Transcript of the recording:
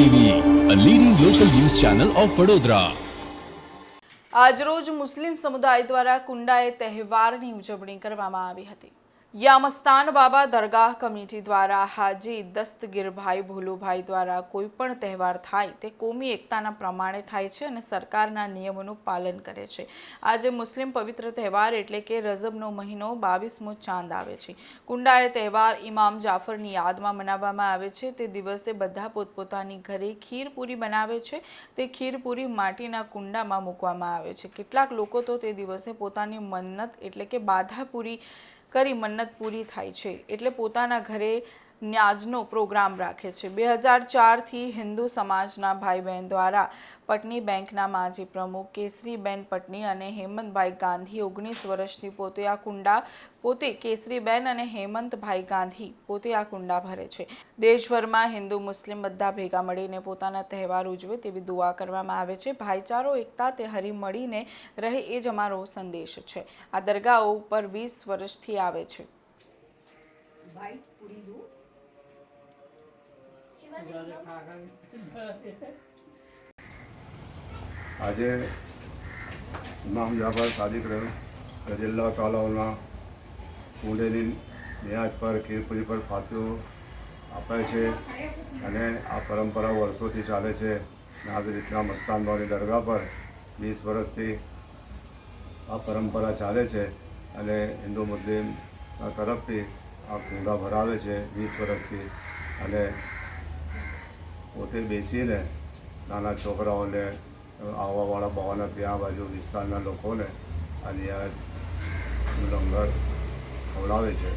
TV a leading local news channel of Vadodara આજરોજ મુસ્લિમ સમુદાય દ્વારા કુંડાએ તહેવારની ઉજવણી કરવામાં આવી હતી. યામસ્તાન બાબા દરગાહ કમિટી દ્વારા હાજી દસ્તગીરભાઈ ભોલુભાઈ દ્વારા કોઈ પણ તહેવાર થાય તે કોમી એકતાના પ્રમાણે થાય છે અને સરકારના નિયમોનું પાલન કરે છે. આજે મુસ્લિમ પવિત્ર તહેવાર એટલે કે રજબનો મહિનો બાવીસમો ચાંદ આવે છે. કુંડાએ તહેવાર ઇમામ જાફરની યાદમાં મનાવવામાં આવે છે. તે દિવસે બધા પોતપોતાની ઘરે ખીરપૂરી બનાવે છે. તે ખીરપૂરી માટીના કુંડામાં મૂકવામાં આવે છે. કેટલાક લોકો તો તે દિવસે પોતાની મન્નત એટલે કે બાધા પૂરી કરી મન્નત પૂરી થાય છે. એટલે પોતાના ઘરે ન્યાજનો પ્રોગ્રામ રાખે છે. બે હજાર ચારથી હિન્દુ સમાજના ભાઈ બહેન દ્વારા પટની બેંકના માજી પ્રમુખ કેસરીબેન પટની અને હેમંતભાઈ ગાંધી ઓગણીસ વર્ષથી પોતે આ કુંડા પોતે કેસરીબેન અને હેમંતભાઈ ગાંધી પોતે આ કુંડા ભરે છે. દેશભરમાં હિન્દુ મુસ્લિમ બધા ભેગા મળીને પોતાના તહેવાર ઉજવે તેવી દુઆ કરવામાં આવે છે. ભાઈચારો, એકતા તે હરી મળીને રહે એ જ અમારો સંદેશ છે. આ દરગાહો ઉપર વીસ વર્ષથી આવે છે. ભાઈ, પૂરી દૂધ આજે ઇમામ જાફર સાદિક જિલ્લા તાલાઓના ઊંડેની ન્યાજ પર, ખીરપુરી પર ફાંસીઓ આપે છે અને આ પરંપરા વર્ષોથી ચાલે છે. આવી રીતના મસ્તાન બાવાની દરગાહ પર વીસ વર્ષથી આ પરંપરા ચાલે છે અને હિન્દુ મુસ્લિમના તરફથી આ કુંડા ભરાવે છે વીસ વર્ષથી અને પોતે બેસીને નાના છોકરાઓને, આવવાવાળા બહાના ત્યાં બાજુ વિસ્તારના લોકોને આ ન્યાયનું લંગર ખવડાવે છે.